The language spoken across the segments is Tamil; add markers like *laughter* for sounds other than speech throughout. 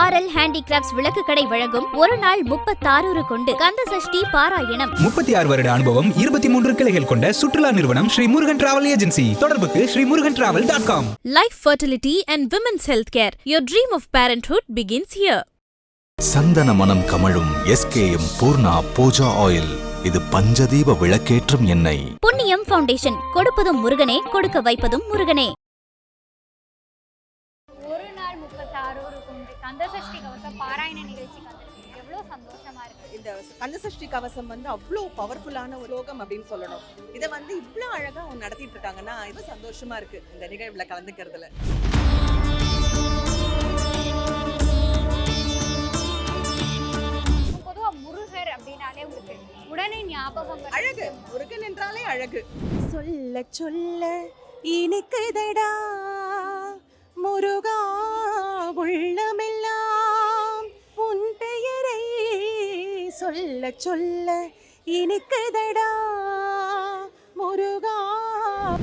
ஆர் எல் ஹேண்டிகிராப்ட்ஸ் விளக்கு கடை வழங்கும் ஒரு நாள் முப்பத்தாறு கொண்டு கந்த சஷ்டி பாராயணம். முப்பத்தி ஆறு வருட அனுபவம் இருபத்தி மூன்று கிளைகள் கொண்ட சுற்றுலா நிறுவனம் ஸ்ரீ முருகன் டிராவல் ஏஜென்சி. தொடர்புக்கு Sri Murugan travel dot com. Life Fertility and Women's Healthcare. Your dream of parenthood begins here. சந்தன மனம் கமழும் எஸ்கேஎம் பூர்ணா பூஜா ஆயில். இது பஞ்சதீப விளக்கேற்றும் எண்ணெய். புண்ணியம் ஃபவுண்டேஷன். கொடுப்பதும் முருகனே கொடுக்க வைப்பதும் முருகனே. கந்தசஷ்டி கவசம் வந்து அவ்வளோ பவர்ஃபுல்லான ஒரு யோகம் அப்படின்னு சொல்லணும். இதை வந்து இவ்வளோ அழகா அவங்க நடத்திட்டு இருக்காங்கன்னா இது சந்தோஷமா இருக்கு இந்த நிகழ்வுல கலந்துக்கிறதுல. பொதுவா முருகர் அப்படின்னாலே உங்களுக்கு உடனே ஞாபகம் அழகு. முருகன் என்றாலே அழகு. சொல்ல சொல்ல இனிக்குதடா. முருகா உள்ளமெல்லாம் சொல்ல சொல்ல இனிக்குதடா முருகா.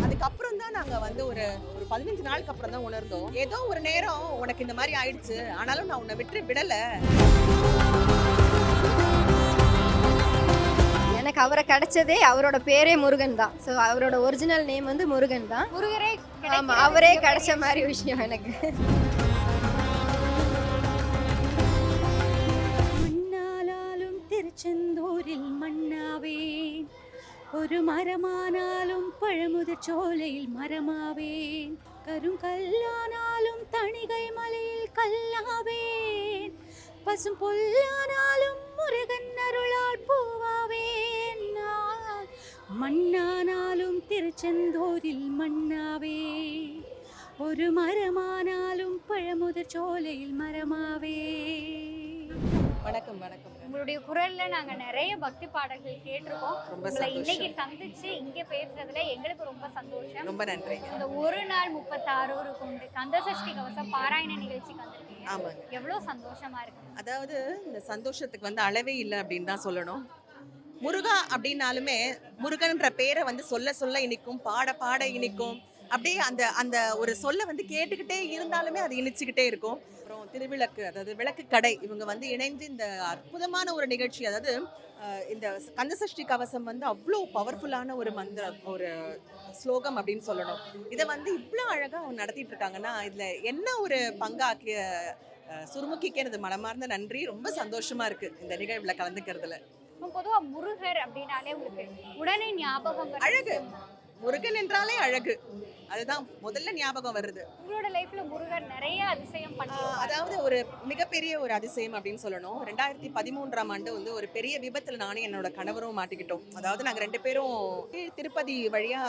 அதுக்கப்புறம் தான் நாங்க வந்து ஒரு ஒரு பதினஞ்சு நாளுக்கு அப்புறம் தான் உணர்ந்தோம். ஏதோ ஒரு நேரம் உனக்கு இந்த மாதிரி ஆயிடுச்சு ஆனாலும் நான் உன்னை விட்டு விடல. எனக்கு அவரை கிடைச்சதே அவரோட பேரே முருகன் தான். ஸோ அவரோட ஒரிஜினல் நேம் வந்து முருகன் தான். முருகரே ஆமா அவரே கிடைச்ச மாதிரி விஷயம் எனக்கு. ஒரு மரமானாலும் பழமுதிர் சோலையில் மரமாவேன். கருங்கல்லானாலும் தணிகை மலையில் கல்லாவேன். பசும் பொல்லானாலும் முருகன் அருளால் பூவாவேன். நான் மண்ணானாலும் திருச்செந்தூரில் மண்ணாவே ஒரு மரமானாலும் பழமுதிர் சோலையில் மரமாவே வணக்கம் வணக்கம். உங்களுடைய குரல்ல நாங்க நிறைய பக்தி பாடல்கள் கேட்டிருக்கோம். உங்களை இன்னைக்கு சந்திச்சு இங்க பேசுறதுல எங்களுக்கு ரொம்ப சந்தோஷம். ரொம்ப நன்றிங்க. இந்த ஒரு நாள் முப்பத்தாறு கொண்டு கந்தசஷ்டி கவசம் பாராயண நிகழ்ச்சிக்கு வந்திருக்கீங்க. ஆமாங்க. எவ்வளோ சந்தோஷமா இருக்கு. அதாவது இந்த சந்தோஷத்துக்கு வந்து அளவே இல்லை அப்படின்னு தான் சொல்லணும். முருகா அப்படின்னாலுமே முருகன்ற பேரை வந்து சொல்ல சொல்ல இனிக்கும் பாட பாட இனிக்கும். அப்படியே அந்த அந்த ஒரு சொல்ல வந்து கேட்டுக்கிட்டே இருந்தாலுமே அது இனிச்சுக்கிட்டே இருக்கும். திருவிளக்கு அதாவது விளக்கு கடை இவங்க வந்து இணைந்து இந்த அற்புதமான ஒரு நிகழ்ச்சி அதாவது இந்த கந்தசஷ்டி கவசம் வந்து அவ்வளோ பவர்ஃபுல்லான ஒரு மந்திரம் ஒரு ஸ்லோகம் அப்படின்னு சொல்லணும். இதை வந்து இவ்வளோ அழகாக அவங்க நடத்திட்டு இருக்காங்கன்னா இதில் என்ன ஒரு பங்காக்கிய சுருமுக்கிக்கு எனது மனமார்ந்த நன்றி. ரொம்ப சந்தோஷமா இருக்கு இந்த நிகழ்வுல கலந்துக்கிறதுல. பொதுவா முருகர் அப்படின்னாலே உங்களுக்கு உடனே ஞாபகம் அழகு. முருகன் என்றாலே அழகு. அதுதான் முதல்ல ஞாபகம் வருது. உங்களோட லைஃப்ல முருகர் நிறைய அதிசயம் பண்ணி அதாவது ஒரு மிகப்பெரிய ஒரு அதிசயம் அப்படின்னு சொல்லணும். ரெண்டாயிரத்தி பதிமூன்றாம் ஆண்டு வந்து ஒரு பெரிய விபத்துல நானும் என்னோட கணவரும் மாட்டிக்கிட்டோம். அதாவது நாங்க ரெண்டு பேரும் திருப்பதி வழியா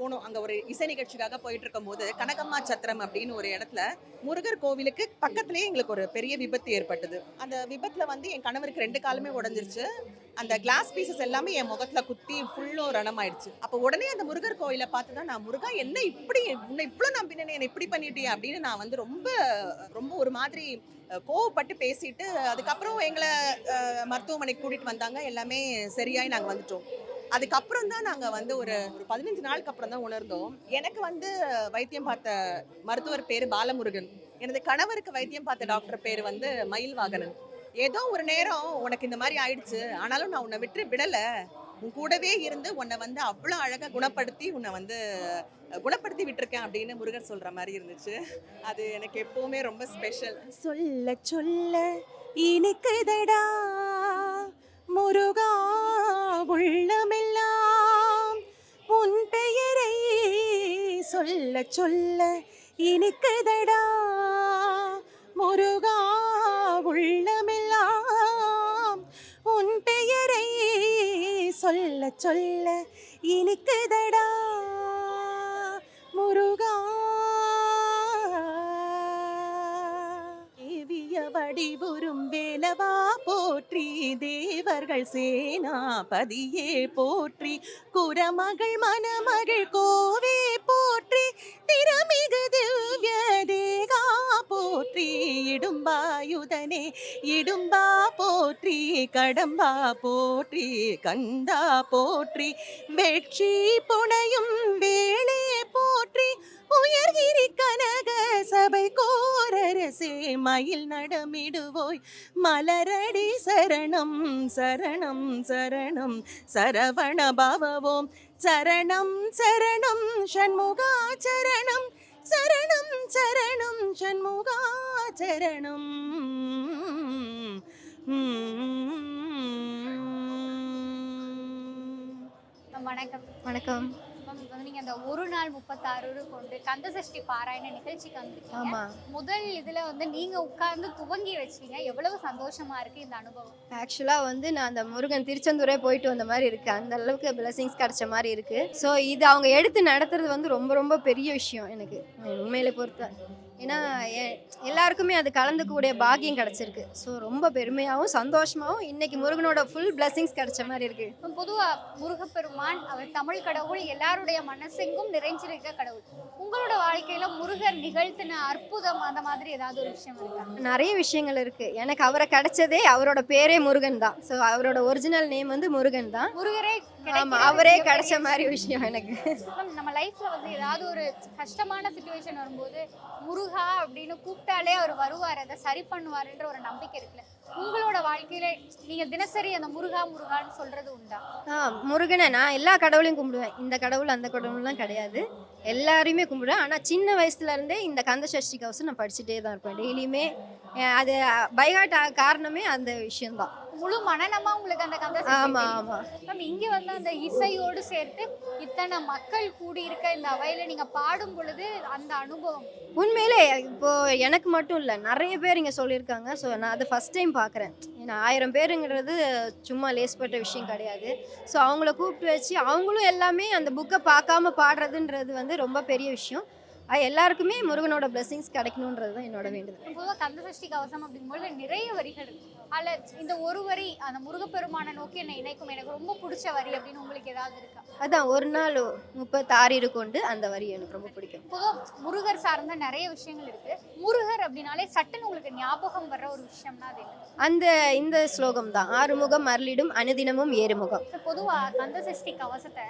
போனோம். அங்க ஒரு இசை நிகழ்ச்சிக்காக போயிட்டு இருக்கும் போது கனகம்மா சத்திரம் அப்படின்னு ஒரு இடத்துல முருகர் கோவிலுக்கு பக்கத்துலயே எங்களுக்கு ஒரு பெரிய விபத்து ஏற்பட்டது. அந்த விபத்துல வந்து என் கணவருக்கு ரெண்டு காலுமே உடஞ்சிருச்சு. அந்த கிளாஸ் பீசஸ் எல்லாமே என் முகத்தில் குத்தி ஃபுல்லும் ரணம் ஆயிடுச்சு அப்போ உடனே அந்த முருகர் கோயிலை பார்த்து தான் நான் முருகா என்ன இப்படி உன்னை இவ்வளோ நம்பினேன் என்னை இப்படி பண்ணிட்டேன் அப்படின்னு நான் வந்து ரொம்ப ரொம்ப ஒரு மாதிரி கோவப்பட்டு பேசிட்டு அதுக்கப்புறம் எங்களை மருத்துவமனைக்கு கூட்டிகிட்டு வந்தாங்க. எல்லாமே சரியாகி நாங்கள் வந்துட்டோம். அதுக்கப்புறம் தான் நாங்கள் வந்து ஒரு ஒரு பதினஞ்சு நாளுக்கு அப்புறம் தான் உணர்ந்தோம். எனக்கு வந்து வைத்தியம் பார்த்த மருத்துவர் பேர் பாலமுருகன். எனது கணவருக்கு வைத்தியம் பார்த்த டாக்டர் பேர் வந்து மயில் வாகனன் ஏதோ ஒரு நேரம் உனக்கு இந்த மாதிரி ஆயிடுச்சு. ஆனாலும் நான் உன்னை விட்டு விடலை. உன் கூடவே இருந்து உன்னை வந்து அவ்வளோ அழகாக குணப்படுத்தி உன்னை வந்து குணப்படுத்தி விட்டுருக்கேன் அப்படின்னு முருகர் சொல்கிற மாதிரி இருந்துச்சு. அது எனக்கு எப்பவுமே ரொம்ப ஸ்பெஷல் சொல்ல சொல்ல இனிக்குதடா. முருகா உள்ளமெல்லாம் உன் பெயரை சொல்ல சொல்ல இனிக்குதடா. முருகா உள்ள சொல்ல சொல்ல இனிக்குதடா முருகா. தேவிய வடிவுறும் வேலவா போற்றி தேவர்கள் சேனாபதியே போற்றி. குரமகள் மணமகள் கோவில் இடும்பாயுதனே இடும்பா போற்றி கடம்பா போற்றி கந்தா போற்றி வெற்றி புனையும் வேளே போற்றி உயர்கிரி கனக சபை கோரரசே மயில் நடமிடுவோய் மலரடி சரணம் சரணம் சரணம் சரவண பவவோம் சரணம் சரணம் சண்முகா சரணம் சரணம் சரணம் ஷண்முகா சரணம். வணக்கம். வணக்கம். மேம் இப்போ வந்து நீங்க அந்த ஒரு நாள் முப்பத்தாறு கொண்டு கந்த சஷ்டி பாராயண நிகழ்ச்சிக்கு வந்திருக்கீங்க. முதல் இதுல வந்து நீங்க உட்கார்ந்து துவங்கி வச்சீங்க. எவ்வளவு சந்தோஷமா இருக்கு இந்த அனுபவம்? ஆக்சுவலாக வந்து நான் அந்த முருகன் திருச்செந்தூரே போயிட்டு வந்த மாதிரி இருக்குது அந்த அளவுக்கு பிளெஸிங்ஸ் கிடைச்ச மாதிரி இருக்குது ஸோ இது அவங்க எடுத்து நடத்துறது வந்து ரொம்ப ரொம்ப பெரிய விஷயம் எனக்கு. உண்மையிலே பொறுத்த ஏன்னா எல்லாருக்குமே அது கலந்துக்கூடிய பாக்கியம் கிடைச்சிருக்கு. ஸோ ரொம்ப பெருமையாகவும் சந்தோஷமாகவும் இன்னைக்கு முருகனோட ஃபுல் பிளெஸிங்ஸ் கிடைச்ச மாதிரி இருக்குது இப்ப பொதுவா முருகப்பெருமான் அவர் தமிழ் கடவுள் எல்லாருடைய மனசெங்கும் நிறைஞ்சிருக்க கடவுள். உங்களோட வாழ்க்கையில முருகர் நிகழ்த்தின அற்புதம் அந்த மாதிரி ஏதாவது ஒரு விஷயம் இருக்கா? நிறைய விஷயங்கள் இருக்குது எனக்கு அவரை கிடைச்சதே அவரோட பேரே முருகன் தான். ஸோ அவரோட ஒரிஜினல் நேம் வந்து முருகன் தான். முருகரே கிடைக்கிறது அவரே கிடைச்ச மாதிரி விஷயம் எனக்கு. மேம், நம்ம லைஃப்ல வந்து ஏதாவது ஒரு கஷ்டமான சுச்சுவேஷன் வரும்போது முருகா அப்படின்னு கூப்பிட்டாலே அவர் வருவார் அதை சரி பண்ணுவாருன்ற ஒரு நம்பிக்கை இருக்குல்ல. உங்களோட வாழ்க்கையில நீங்க தினசரி அந்த முருகா முருகான்னு சொல்றது உண்டா? ஆ முருகனை நான் எல்லா கடவுளையும் கும்பிடுவேன். இந்த கடவுள் அந்த கடவுள்லாம் கிடையாது. எல்லாரையுமே கும்பிடுவேன். ஆனால் சின்ன வயசுல இருந்தே இந்த கந்த சஷ்டி கவசம் நான் படிச்சுட்டே தான் இருப்பேன். டெய்லியுமே. அது பைகாட் காரணமே அந்த விஷயம்தான். முழு மனநமா உங்களுக்கு அந்த கந்த ஆமாம் ஆமாம் மேம் இங்க வந்து அந்த இசையோடு சேர்த்து இத்தனை மக்கள் கூடி இருக்க இந்த அவையில நீங்க பாடும் பொழுது அந்த அனுபவம். உண்மையிலே இப்போ எனக்கு மட்டும் இல்லை நிறைய பேர் இங்கே சொல்லியிருக்காங்க. ஸோ நான் அது ஃபஸ்ட் டைம் பார்க்குறேன். ஏன்னா ஆயிரம் பேருங்கிறது சும்மா லேஸ்பட்ட விஷயம் கிடையாது. ஸோ அவங்கள கூப்பிட்டு வச்சு அவங்களும் எல்லாமே அந்த புக்கை பார்க்காம பாடுறதுன்றது வந்து ரொம்ப பெரிய விஷயம். எல்லாருக்குமே முருகனோட பிளெஸிங்ஸ் கிடைக்கணுன்றது தான் என்னோட வேண்டுதல். பொதுவாக கந்த சஷ்டி கவசம் அப்படிங்கும்போது நிறைய வரிகள் அதுல இந்த ஒரு வரி அந்த முருகப்பெருமானை நோக்கி என்னை இணைக்கும் எனக்கு ரொம்ப பிடிச்ச வரி அப்படின்னு உங்களுக்கு ஏதாவது இருக்கா? அதான் ஒரு நாள் முப்பத்தாறு கொண்டு அந்த வரி எனக்கு ரொம்ப பிடிக்கும். பொதுவாக முருகர் சார்ந்த நிறைய விஷயங்கள் இருக்கு. முருகர் அப்படின்னாலே சட்டுன்னு உங்களுக்கு ஞாபகம் வர்ற ஒரு விஷயம்னா அது என்ன? அந்த இந்த ஸ்லோகம் தான் ஆறுமுகம் அருளிடும் அனுதினமும் ஏறுமுகம். பொதுவாக கந்த சஷ்டி கவசத்தை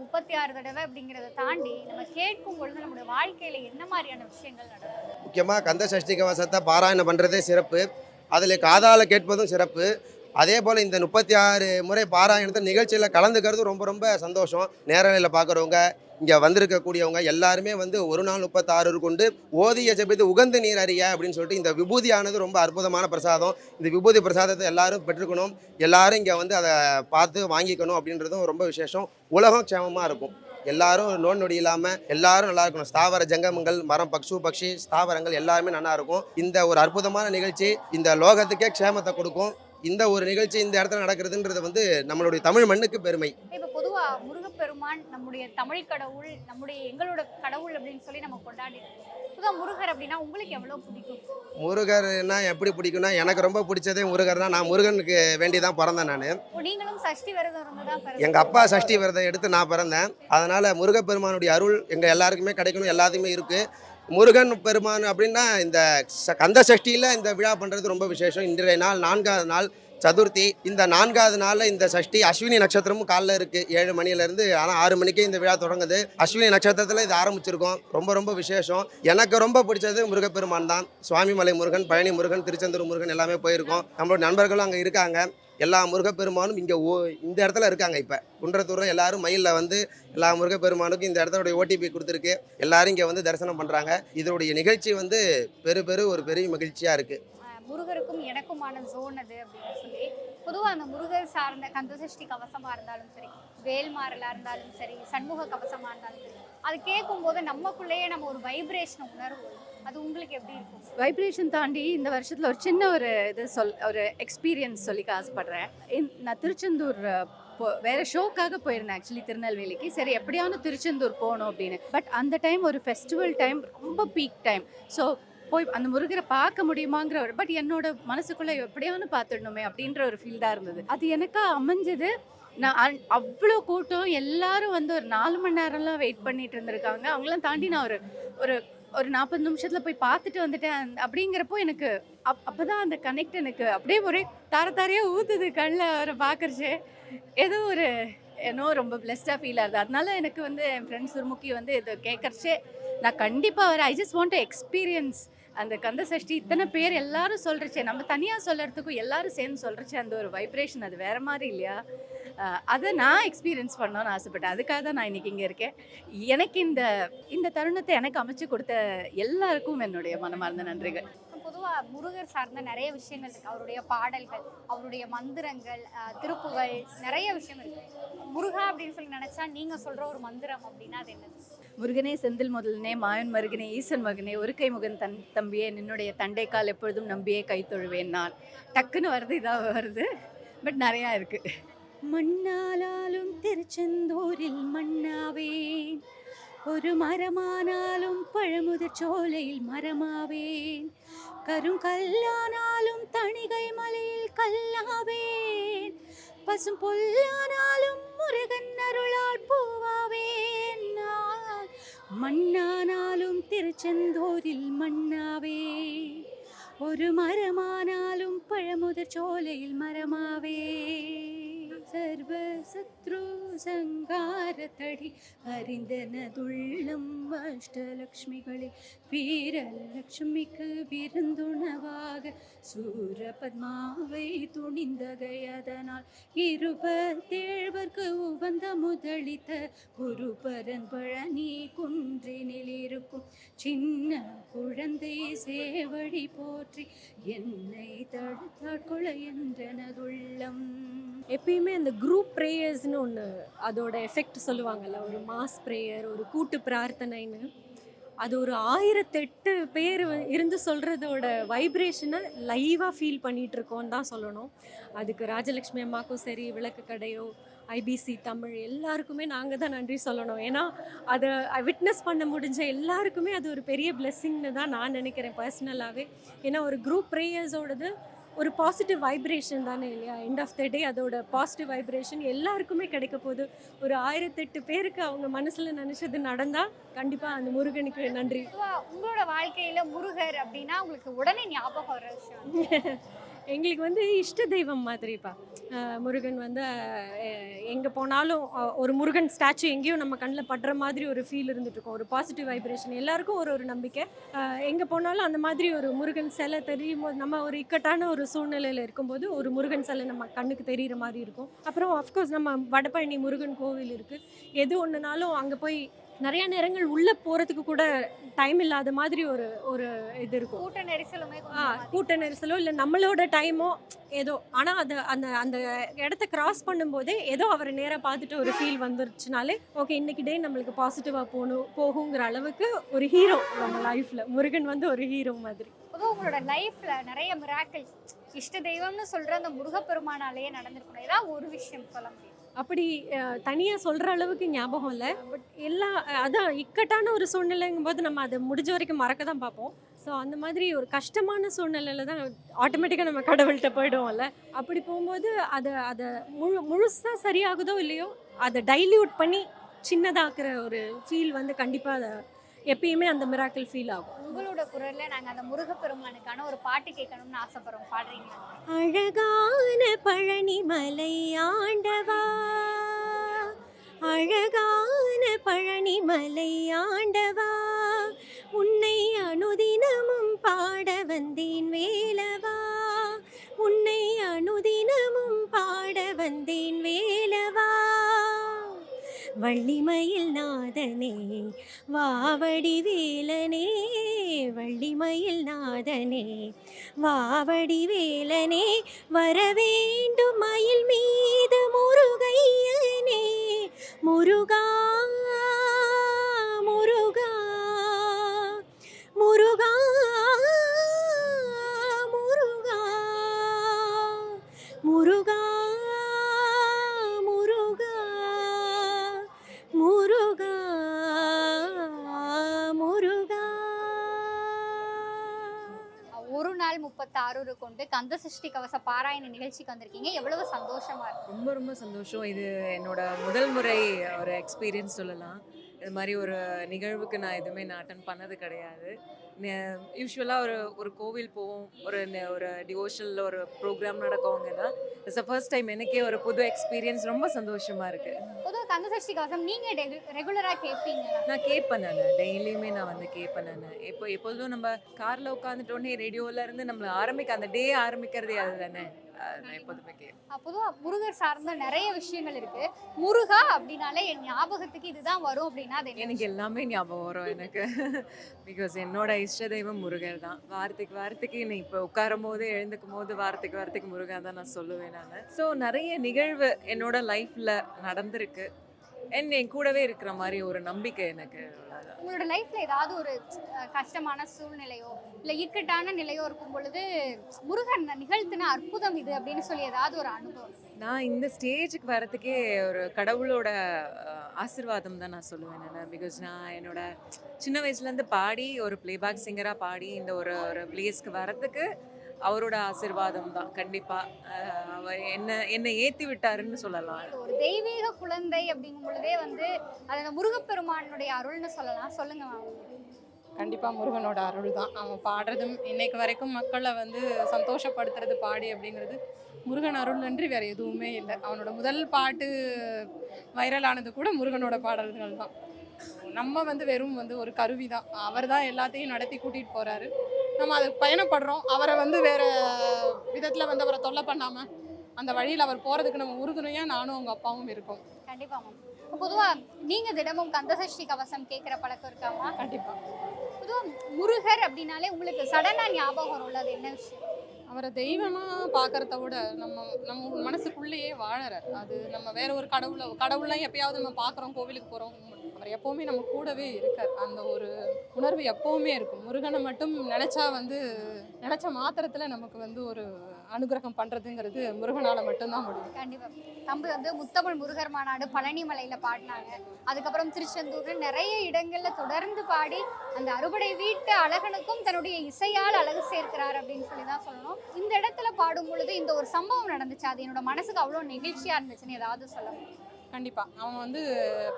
முப்பத்தி ஆறு தடவை அப்படிங்கிறத தாண்டி நம்ம கேட்கும் பொழுது நம்முடைய வாழ்க்கையில என்ன மாதிரியான விஷயங்கள் நடக்கும்? முக்கியமாக கந்த சஷ்டி கவசத்தை பாராயணம் பண்ணுறதே சிறப்பு. அதில் காதால் கேட்பதும் சிறப்பு. அதே போல் இந்த முப்பத்தி ஆறு முறை பாராயணத்தை நிகழ்ச்சியில் கலந்துக்கிறது ரொம்ப ரொம்ப சந்தோஷம். நேரலையில் பார்க்குறவங்க இங்கே வந்திருக்கக்கூடியவங்க எல்லாருமே வந்து ஒரு நாள் முப்பத்தாறு கொண்டு ஓதிய ஜெபித்து உகந்த நீர் அறிய அப்படின்னு சொல்லிட்டு இந்த விபூதியானது ரொம்ப அற்புதமான பிரசாதம். இந்த விபூதி பிரசாதத்தை எல்லாரும் பெற்றுக்கணும். எல்லாரும் இங்கே வந்து அதை பார்த்து வாங்கிக்கணும் அப்படின்றதும் ரொம்ப விசேஷம். உலகம் க்ஷேமமாக இருக்கும். எல்லாரும் நோன் நொடி இல்லாமல் எல்லாரும் நல்லா இருக்கணும். ஸ்தாவர ஜங்கமங்கள் மரம் பக்ஷு பக்ஷி ஸ்தாவரங்கள் எல்லாருமே நல்லா இருக்கும். இந்த ஒரு அற்புதமான நிகழ்ச்சி இந்த லோகத்துக்கே க்ஷேமத்தை கொடுக்கும். இந்த ஒரு நிகழ்ச்சி இந்த இடத்துல நடக்கிறதுன்றது வந்து நம்மளுடைய தமிழ் மண்ணுக்கு பெருமை. இப்போ பொதுவா முருகப்பெருமான் நம்முடைய தமிழ் கடவுள் நம்முடைய எங்களோட கடவுள் அப்படின்னு சொல்லி நம்ம கொண்டாடி பொதுவாக முருகர் அப்படின்னா உங்களுக்கு எவ்வளவு பிடிக்கும்? முருகர்னா எப்படி பிடிக்கும்னா எனக்கு ரொம்ப பிடிச்சதே முருகர் தான். நான் முருகனுக்கு வேண்டி தான் பிறந்தேன் நான். நீங்களும் சஷ்டி விரதம் இருந்து தான் பிறந்தீங்க. எங்கள் அப்பா சஷ்டி விரதம் எடுத்து நான் பிறந்தேன். அதனால் முருகப்பெருமானுடைய அருள் எங்கள் எல்லாருக்குமே கிடைக்கணும் எல்லாத்துக்குமே இருக்குது முருகன் பெருமான் அப்படின்னா இந்த கந்த சஷ்டியில் இந்த விழா பண்ணுறது ரொம்ப விசேஷம். இன்றைய நாள் நான்காவது நாள் சதுர்த்தி. இந்த நான்காவது நாளில் இந்த சஷ்டி அஸ்வினி நட்சத்திரமும் காலைல இருக்குது ஏழு மணிலேருந்து ஆனால் ஆறு மணிக்கே இந்த விழா தொடங்குது. அஸ்வினி நட்சத்திரத்தில் இது ஆரம்பிச்சிருக்கோம். ரொம்ப ரொம்ப விசேஷம். எனக்கு ரொம்ப பிடிச்சது முருகப்பெருமான் தான். சுவாமிமலை முருகன் பழனி முருகன் திருச்செந்தூர் முருகன் எல்லாமே போயிருக்கோம். நம்மளோட நண்பர்களும் அங்கே இருக்காங்க. எல்லா முருகப்பெருமானும் இங்கே ஓ இந்த இடத்துல இருக்காங்க இப்போ. குன்றத்தூரில் எல்லாரும் மயிலில் வந்து எல்லா முருகப்பெருமானுக்கும் இந்த இடத்தோடைய ஓடிபி கொடுத்துருக்கு. எல்லாரும் இங்கே வந்து தரிசனம் பண்ணுறாங்க இதோடைய நிகழ்ச்சி வந்து பெரு பெரு ஒரு பெரிய மகிழ்ச்சியாக இருக்குது முருகருக்கும் எனக்குமான ஜோன் அது அப்படின்னு சொல்லி பொதுவாக அந்த முருகர் சார்ந்த கந்தசஷ்டி கவசமாக இருந்தாலும் சரி வேல்மாறலாக இருந்தாலும் சரி சண்முக கவசமாக இருந்தாலும் சரி அது கேட்கும்போது நமக்குள்ளேயே நம்ம ஒரு வைப்ரேஷனை உணர்வோம். அது உங்களுக்கு எப்படி இருக்கும்? வைப்ரேஷன் தாண்டி இந்த வருஷத்தில் ஒரு சின்ன ஒரு இது சொல் ஒரு எக்ஸ்பீரியன்ஸ் சொல்லிக்க ஆசைப்படுறேன். நான் திருச்செந்தூர் போ- வேற ஷோக்காக போயிருந்தேன் ஆக்சுவலி திருநெல்வேலிக்கு. சரி எப்படியான திருச்செந்தூர் போகணும் அப்படின்னு. பட் அந்த டைம் ஒரு ஃபெஸ்டிவல் டைம் ரொம்ப பீக் டைம் ஸோ போய் அந்த முருகரை பார்க்க முடியுமாங்கிற ஒரு பட் என்னோட மனசுக்குள்ளே எப்படியானு பார்த்துடணுமே அப்படின்ற ஒரு ஃபீல் தான் இருந்தது. அது எனக்கா அமைஞ்சது. நான் அவ்வளோ கூட்டம் எல்லாரும் வந்து ஒரு நாலு மணி நேரம்லாம் வெயிட் பண்ணிட்டு இருந்திருக்காங்க. அவங்களாம் தாண்டி நான் ஒரு ஒரு ஒரு நாற்பது நிமிஷத்தில் போய் பார்த்துட்டு வந்துட்டேன். அப்படிங்கிறப்போ எனக்கு அப் அப்போ தான் அந்த கனெக்ட் எனக்கு அப்படியே ஒரே தார தாரையாக ஊற்றுது கண்ணில் அவரை பார்க்குறச்சு. ஏதோ ஒரு ஏன்னோ ரொம்ப பிளெஸ்டாக ஃபீல் ஆகுது அதனால எனக்கு வந்து என் ஃப்ரெண்ட்ஸ் சுருமுக்கி வந்து இதை கேட்குறச்சே நான் கண்டிப்பாக வரேன். I just want to experience அந்த கந்த சஷ்டி. இத்தனை பேர் எல்லாரும் சொல்கிறச்சே நம்ம தனியாக சொல்கிறதுக்கும் எல்லாரும் சேர்ந்து சொல்கிறச்சே அந்த ஒரு வைப்ரேஷன் அது வேறு மாதிரி இல்லையா? அதை நான் எக்ஸ்பீரியன்ஸ் பண்ணணும்னு ஆசைப்பட்டேன். அதுக்காக தான் நான் இன்னைக்கு இங்கே இருக்கேன். எனக்கு இந்த இந்த தருணத்தை எனக்கு அமைச்சு கொடுத்த எல்லாருக்கும் என்னுடைய மனமார்ந்த நன்றிகள். பொதுவா முருகர் சார்ந்த நிறைய விஷயங்கள் இருக்கு. அவருடைய பாடல்கள் அவருடைய மந்திரங்கள் திருப்புகள் நிறைய விஷயம் இருக்கு. முருகா அப்படின்னு சொல்லி நினைச்சா நீங்க சொல்ற ஒரு மந்திரம் அப்படின்னா அது என்னது? முருகனே செந்தில் முதல்னே மாயன் மருகனே ஈசன் மகனே ஒரு கை முகன் தன் தம்பியே நின்னுடைய தண்டைக்கால் எப்பொழுதும் நம்பியே கை தொழுவேன் நான். டக்குன்னு வருது இதாக வருது. பட் நிறையா இருக்கு. மண்ணாலும் திருச்செந்தூரில் மண்ணாவேன் ஒரு மரமானாலும் பழமுதிர் சோலையில் மரமாவேன். கருங்கல்லானாலும் தணிகை மலையில் கல்லாவேன். பசும் பொல்லானாலும் முருகன் அருளால் பூவாவேன். நான் மண்ணானாலும் திருச்செந்தூரில் மண்ணாவேன் ഒരു മരമാനാലും പഴമുതിർ ചോലയിൽ മരമാവേ സർവശത്രു സംഹാരത്തടി അറിന്തനതുള്ളം അഷ്ടലക്ഷ്മികളിൽ വീരലക്ഷ്മിക്ക് വിരുന്നുണവാക சூரபத்மாவை துணிந்தகையதனால் இருபத்தேழ்வர்க்கு உவந்த முதலித்த குருபரன் பழனி குன்றினில் இருக்கும் சின்ன குழந்தை சேவடி போர் பற்றி என்னை தடுத்தாட்கொள்ள என்றனதுள்ளம் எப்பயுமே அந்த குரூப் ப்ரேயர்ஸ்னு ஒன்று அதோட எஃபெக்ட் சொல்லுவாங்கல்ல ஒரு மாஸ் ப்ரேயர் ஒரு கூட்டு பிரார்த்தனைன்னு. அது ஒரு ஆயிரத்தெட்டு பேர் இருந்து சொல்கிறதோட வைப்ரேஷனை லைவாக ஃபீல் பண்ணிகிட்ருக்கோன்னு இருக்கோம்னு தான் சொல்லணும். அதுக்கு ராஜலக்ஷ்மி அம்மாக்கும் சரி விளக்கு கடையோ ஐபிசி தமிழ் எல்லாருக்குமே நாங்கள் தான் நன்றி சொல்லணும். ஏன்னா அதை விட்னஸ் பண்ண முடிஞ்ச எல்லாருக்குமே அது ஒரு பெரிய பிளெஸ்ஸிங்னு தான் நான் நினைக்கிறேன் பர்சனலாகவே ஏன்னா ஒரு குரூப் ப்ரேயர்ஸோடது ஒரு பாசிட்டிவ் வைப்ரேஷன் தானே இல்லையா? எண்ட் ஆஃப் த டே அதோட பாசிட்டிவ் வைப்ரேஷன் எல்லாருக்குமே கிடைக்க போகுது. ஒரு ஆயிரத்தெட்டு பேருக்கு அவங்க மனசில் நினச்சது நடந்தால் கண்டிப்பாக அந்த முருகனுக்கு நன்றி. உங்களோட வாழ்க்கையில முருகர் அப்படின்னா உங்களுக்கு உடனே ஞாபகம் வர விஷயம். *laughs* எங்களுக்கு வந்து இஷ்ட தெய்வம் மாதிரிப்பா. முருகன் வந்து எங்கே போனாலும் ஒரு முருகன் ஸ்டாச்சு எங்கேயும் நம்ம கண்ணில் படுற மாதிரி ஒரு ஃபீல் இருந்துட்டுருக்கோம் ஒரு பாசிட்டிவ் வைப்ரேஷன் எல்லாருக்கும் ஒரு ஒரு நம்பிக்கை. எங்கே போனாலும் அந்த மாதிரி ஒரு முருகன் சிலை தெரியும் போது நம்ம ஒரு இக்கட்டான ஒரு சூழ்நிலையில் இருக்கும்போது ஒரு முருகன் சிலை நம்ம கண்ணுக்கு தெரிகிற மாதிரி இருக்கும். அப்புறம் அஃப்கோர்ஸ் நம்ம வடபழனி முருகன் கோவில் இருக்குது எது ஒன்றுனாலும் அங்கே போய் நிறைய நேரங்கள் உள்ளே போகிறதுக்கு கூட டைம் இல்லாத மாதிரி ஒரு ஒரு இது இருக்கும். கூட்ட நெரிசலுமே ஆ. கூட்ட நெரிசலோ இல்லை நம்மளோட டைமோ ஏதோ ஆனால் அது அந்த அந்த இடத்த கிராஸ் பண்ணும்போதே ஏதோ அவரை நேராக பார்த்துட்டு ஒரு ஃபீல் வந்துருச்சுனாலே ஓகே இன்னைக்கு டே நம்மளுக்கு பாசிட்டிவாக போகணும் போகுங்கிற அளவுக்கு ஒரு ஹீரோ நம்ம லைஃப்பில் முருகன் வந்து ஒரு ஹீரோ மாதிரி. பொதுவா உங்களோட லைஃப்ல நிறைய மிராக்கிள் இஷ்ட தெய்வம்னு சொல்ற அந்த முருகப்பெருமானாலேயே நடந்திருக்கணும். ஏதாவது ஒரு விஷயம் சொல்ல முடியும்? அப்படி தனியாக சொல்கிற அளவுக்கு ஞாபகம் இல்லை. பட் எல்லா அதான் இக்கட்டான ஒரு சூழ்நிலைங்கும் போது நம்ம அதை முடிஞ்ச வரைக்கும் மறக்க தான் பார்ப்போம். ஸோ அந்த மாதிரி ஒரு கஷ்டமான சூழ்நிலையில தான் ஆட்டோமேட்டிக்காக நம்ம கடவுள்கிட்ட போயிடுவோம்ல. அப்படி போகும்போது அதை அதை முழு முழுசாக சரியாகுதோ இல்லையோ அதை டைல்யூட் பண்ணி சின்னதாக்குற ஒரு ஃபீல் வந்து கண்டிப்பாக அதை எப்பயுமே அந்த மிராக்கிள் ஃபீல் ஆகும். உங்களோட குரல்ல நாங்க அந்த முருகப்பெருமானுக்கான ஒரு பாட்டு கேட்கணும்னு ஆசைப்படுறோம். பாடுறீங்களா? அழகான பழனி மலை ஆண்டவா அழகான பழனி மலை ஆண்டவா உன்னை அனுதினமும் பாட வந்தேன் வேலவா உன்னை அனுதினமும் பாட வந்தேன் வேலவா வள்ளிமயில் நாதனே வாவடி வேலனே வள்ளிமயில் நாதனே வாவடி வேலனே வரவேண்டும் மயில் மீது முருகையனே முருகா நாள் முப்பத்தாறு கொண்டு கந்த சிருஷ்டி கவச பாராயண நிகழ்ச்சிக்கு வந்திருக்கீங்க. எவ்வளவு சந்தோஷமா இருக்கு. ரொம்ப ரொம்ப சந்தோஷம். இது என்னோட முதல் முறை ஒரு எக்ஸ்பீரியன்ஸ் சொல்லலாம். இது மாதிரி ஒரு நிகழ்வுக்கு நான் எதுவுமே நான் அட்டன் பண்ணது கிடையாது. யூஸ்வலாக ஒரு ஒரு கோவில் போவோம். ஒரு ஒரு டிவோஷனில் ஒரு ப்ரோக்ராம் நடக்கவங்கன்னா இட்ஸ் ஃபர்ஸ்ட் டைம் எனக்கே ஒரு புது எக்ஸ்பீரியன்ஸ் ரொம்ப சந்தோஷமா இருக்கு. பொதுவாக கந்தசஷ்டி கவசம் நீங்க ரெகுலரா கேட்பீங்களா நான் கேட்பேன் நான். டெய்லியுமே நான் வந்து கேட்பேன் நான். இப்போ எப்பொழுதும் நம்ம காரில் உட்காந்துட்டோன்னே ரேடியோவில் இருந்து நம்மளை ஆரம்பிக்க அந்த டே ஆரம்பிக்கிறதே அது நான் எப்போதுமே கேட்பேன் பொதுவாக முருகர் சார்ந்த நிறைய விஷயங்கள் இருக்கு. முருகா அப்படின்னாலே என் ஞாபகத்துக்கு இதுதான் வரும் அப்படின்னா அது என்ன எனக்கு எல்லாமே ஞாபகம் வரும் எனக்கு. *laughs* பிகாஸ் என்னோட இஷ்ட தெய்வம் முருகர் தான். வாரத்துக்கு வாரத்துக்கு நீ இப்போ உட்காரும் போது எழுந்துக்கும் போது வாரத்துக்கு வாரத்துக்கு முருகன் தான் நான் சொல்லுவேன் நான். ஸோ நிறைய நிகழ்வு என்னோட லைஃப்பில் நடந்திருக்கு. அண்ட் என் கூடவே இருக்கிற மாதிரி ஒரு நம்பிக்கை எனக்கு. உங்களோட லைஃப்ல ஏதாவது ஒரு கஷ்டமான சூழ்நிலையோ இல்ல இக்கட்டான நிலையோ இருக்கும் பொழுது முருகன் நிகழ்த்தின அற்புதம் இது அப்படின்னு சொல்லி ஏதாவது ஒரு அனுபவம் நான் இந்த ஸ்டேஜுக்கு வரதுக்கே ஒரு கடவுளோட ஆசீர்வாதம் தான் நான் சொல்லுவேன் நான் பிகாஸ் நான் என்னோட சின்ன வயசுலேருந்து பாடி ஒரு ப்ளேபேக் சிங்கராக பாடி இந்த ஒரு ஒரு பிளேஸ்க்கு வரதுக்கு அவரோட ஆசீர்வாதம் தான் கண்டிப்பாக அவர் என்ன என்னை ஏற்றி விட்டாருன்னு சொல்லலாம். ஒரு தெய்வீக குழந்தை அப்படிங்கும் பொழுதே வந்து அது அந்த முருகப்பெருமானுடைய அருள்னு சொல்லலாம். சொல்லுங்க மேம். கண்டிப்பாக முருகனோட அருள் தான் அவன் பாடுறதும் இன்னைக்கு வரைக்கும் மக்களை வந்து சந்தோஷப்படுத்துறது பாடி அப்படிங்கிறது முருகன் அருள் நன்றி வேற எதுவுமே இல்லை. அவனோட முதல் பாட்டு வைரலானது கூட முருகனோட பாடல்கள் தான் நம்ம வந்து வெறும் வந்து ஒரு கருவி தான் அவர் தான் எல்லாத்தையும் நடத்தி கூட்டிகிட்டு போகிறாரு நம்ம அது பயணப்படுறோம். அவரை வந்து வேற விதத்தில் வந்து அவரை தொல்லை பண்ணாமல் அந்த வழியில் அவர் போகிறதுக்கு நம்ம உறுதுணையாக நானும் அவங்க அப்பாவும் இருக்கோம். கண்டிப்பா மேம் பொதுவா நீங்க தினமும் கந்தசஷ்டி கவசம் கேட்கிற பழக்கம் இருக்காமா கண்டிப்பாக பொதுவா முருகர் அப்படின்னாலே உங்களுக்கு சடனா ஞாபகம் வரும்ல அது என்ன விஷயம்? அவரை தெய்வமாக பார்க்கறத விட நம்ம நம்ம மனசுக்குள்ளேயே வாழறார். அது நம்ம வேற ஒரு கடவுளை கடவுள்லாம் எப்பயாவது நம்ம பார்க்குறோம் கோவிலுக்கு போகிறோம் அவர் எப்போவுமே நம்ம கூடவே இருக்கார். அந்த ஒரு உணர்வு எப்போவுமே இருக்கும். முருகனை மட்டும் நினச்சா வந்து நினச்ச மாத்திரத்தில் நமக்கு வந்து ஒரு அனுகிரகம் பண்ணுறதுங்கிறது முருகனால் மட்டும்தான் முடியும். கண்டிப்பா. தம்பி வந்து முத்தமிழ் முருகர் மாநாடு பழனி மலையில பாடினாங்க. அதுக்கப்புறம் திருச்செந்தூர் நிறைய இடங்கள்ல தொடர்ந்து பாடி அந்த அறுபடை வீட்டு அழகனுக்கும் தன்னுடைய இசையால் அழகு சேர்க்கிறார் அப்படின்னு சொல்லி தான் சொல்லணும். இந்த இடத்துல பாடும் பொழுது இந்த ஒரு சம்பவம் நடந்துச்சு. அது என்னோட மனசுக்கு அவ்வளோ நெகிழ்ச்சியா இருந்துச்சுன்னு ஏதாவது சொல்லணும் கண்டிப்பாக அவன் வந்து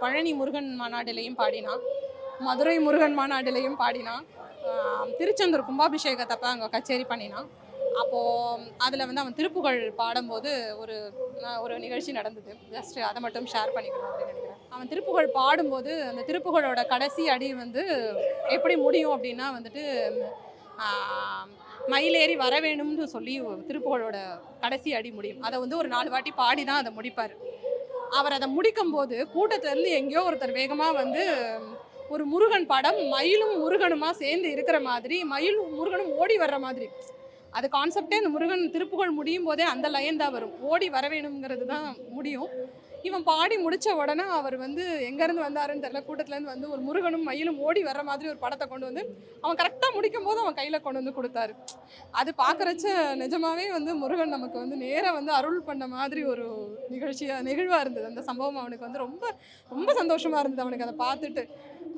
பழனி முருகன் மாநாட்டிலையும் பாடினான். மதுரை முருகன் மாநாட்டிலையும் பாடினான். திருச்செந்தூர் கும்பாபிஷேகத்தப்ப அங்கே கச்சேரி பண்ணினான். அப்போது அதில் வந்து அவன் திருப்புகழ் பாடும்போது ஒரு ஒரு நிகழ்ச்சி நடந்தது. ஜஸ்ட் அதை மட்டும் ஷேர் பண்ணிக்கணும் அப்படின்னு நினைக்கிறேன். அவன் திருப்புகழ் பாடும்போது அந்த திருப்புகழோட கடைசி அடி வந்து எப்படி முடியும் அப்படின்னா வந்துட்டு மயிலேறி வர வேணும்னு சொல்லி திருப்புகழோட கடைசி அடி முடியும். அதை வந்து ஒரு நாலு வாட்டி பாடி தான் அதை முடிப்பார். அவர் அதை முடிக்கும் போது கூட்டத்திலேருந்து எங்கேயோ ஒருத்தர் வேகமாக வந்து ஒரு முருகன் படம் மயிலும் முருகனுமா சேர்ந்து இருக்கிற மாதிரி மயிலும் முருகனும் ஓடி வர்ற மாதிரி. அது கான்செப்டே இந்த முருகன் திருப்புகழ் முடியும் போதே அந்த லைன் தான் வரும். ஓடி வர வேணுங்கிறது தான் முடியும். இவன் பாடி முடிச்ச உடனே அவர் வந்து எங்கேருந்து வந்தாருன்னு தெரியல கூட்டத்துலேருந்து வந்து ஒரு முருகனும் மயிலும் ஓடி வர மாதிரி ஒரு படத்தை கொண்டு வந்து அவன் கரெக்டாக முடிக்கும் போது அவன் கையில் கொண்டு வந்து கொடுத்தாரு. அது பார்க்குறச்ச நிஜமாவே வந்து முருகன் நமக்கு வந்து நேராக வந்து அருள் பண்ண மாதிரி ஒரு நிகழ்ச்சியாக நிகழ்வாக இருந்தது. அந்த சம்பவம் அவனுக்கு வந்து ரொம்ப ரொம்ப சந்தோஷமாக இருந்தது அவனுக்கு அதை பார்த்துட்டு.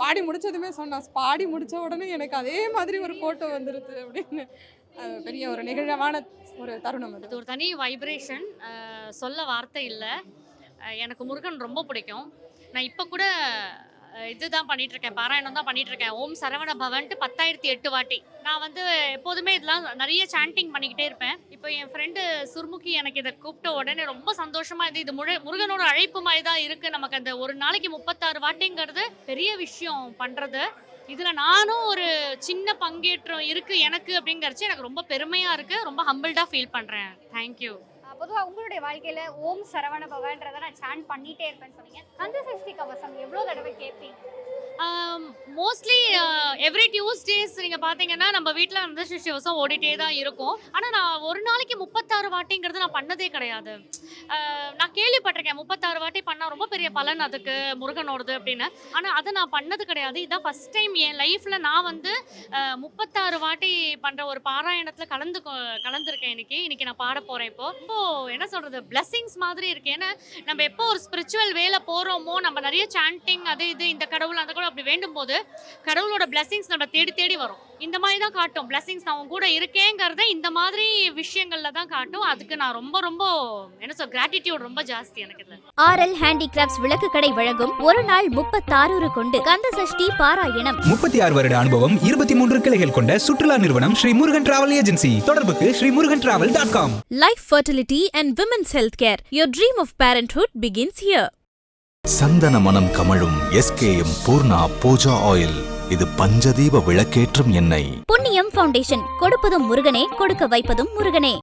பாடி முடிச்சதுமே சொன்னான் பாடி முடிச்ச உடனே எனக்கு அதே மாதிரி ஒரு ஃபோட்டோ வந்துருது அப்படின்னு. பெரிய ஒரு நிகழ்வான ஒரு தருணம் அது. ஒரு தனி வைப்ரேஷன் சொல்ல வார்த்தை இல்லை. எனக்கு முருகன் ரொம்ப பிடிக்கும். நான் இப்போ கூட இதுதான் பண்ணிட்டு இருக்கேன் பாராயணம் தான் பண்ணிட்டு இருக்கேன் ஓம் சரவண பவன்ட்டு பத்தாயிரத்தி எட்டு வாட்டி. நான் வந்து எப்போதுமே இதெல்லாம் நிறைய சாண்டிங் பண்ணிக்கிட்டே இருப்பேன். இப்போ என் ஃப்ரெண்டு சுர்முகி எனக்கு இதை கூப்பிட்ட உடனே ரொம்ப சந்தோஷமா இது இது முழு முருகனோட அழைப்பு மாதிரி தான் இருக்கு. நமக்கு அந்த ஒரு நாளைக்கு முப்பத்தாறு வாட்டிங்கிறது பெரிய விஷயம் பண்றது. இதுல நானும் ஒரு சின்ன பங்கேற்றம் இருக்கு எனக்கு அப்படிங்கறச்சு எனக்கு ரொம்ப பெருமையா இருக்கு. ரொம்ப ஹம்பிள்டா ஃபீல் பண்றேன். தேங்க்யூ பொதுவாக உங்களுடைய வாழ்க்கையில் ஓம் சரவண பவன்றதை நான் சாண்ட் பண்ணிகிட்டே இருப்பேன்னு சொன்னீங்க. கந்தசஷ்டி கவசம் எவ்வளோ தடவை கேட்பீங்க? Um, mostly every Tuesdays uh, நீங்கள் பார்த்தீங்கன்னா நம்ம வீட்டில் வந்து சிவசம் ஓடிட்டே தான் இருக்கும். ஆனால் நான் ஒரு நாளைக்கு முப்பத்தாறு வாட்டிங்கிறது நான் பண்ணதே கிடையாது. Uh, நான் கேள்விப்பட்டிருக்கேன் முப்பத்தாறு வாட்டி பண்ணால் ரொம்ப பெரிய பலன் அதுக்கு முருகனோடது அப்படின்னு. ஆனால் அதை நான் பண்ணது கிடையாது. இதான் ஃபஸ்ட் டைம் என் லைஃப்பில் நான் வந்து uh, முப்பத்தாறு வாட்டி பண்ணுற ஒரு பாராயணத்தில் கலந்து கலந்துருக்கேன் இன்னைக்கு. இன்னைக்கு நான் பாட போகிறேன் இப்போ. இப்போ என்ன சொல்கிறது blessings மாதிரி இருக்கு ஏன்னா நம்ம எப்போ ஒரு ஸ்பிரிச்சுவல் வேலை போகிறோமோ நம்ம நிறைய சாண்டிங் அது இது இந்த கடவுள் அந்த கூட கடவுள் அப்படி வேண்டும் போது கடவுளோட பிளெஸிங்ஸ் நம்ம தேடி தேடி வரும். இந்த மாதிரி தான் காட்டும். பிளெஸிங்ஸ் நான் கூட இருக்கேங்கிறத இந்த மாதிரி விஷயங்கள்ல தான் காட்டும். அதுக்கு நான் ரொம்ப ரொம்ப என்ன சொல் கிராட்டிடியூட் ரொம்ப ஜாஸ்தி எனக்கு இதுல. ஆர்எல் ஹேண்டிகிராஃப்ட்ஸ் விளக்கு கடை வழங்கும் ஒரு நாள் முப்பத்தாறு கொண்டு கந்த சஷ்டி பாராயணம். முப்பத்தி ஆறு வருட அனுபவம் இருபத்தி மூன்று கிளைகள் கொண்ட சுற்றுலா நிறுவனம் ஸ்ரீ முருகன் டிராவல் ஏஜென்சி தொடர்புக்கு Sri Murugan travel dot com Life Fertility and Women's Healthcare. Your dream of parenthood begins here. சந்தன மனம் கமழும் எஸ்கேஎம் பூர்ணா பூஜா ஆயில். இது பஞ்சதீப விளக்கேற்றும் எண்ணெய். புண்ணியம் ஃபவுண்டேஷன். கொடுப்பதும் முருகனே கொடுக்க வைப்பதும் முருகனே.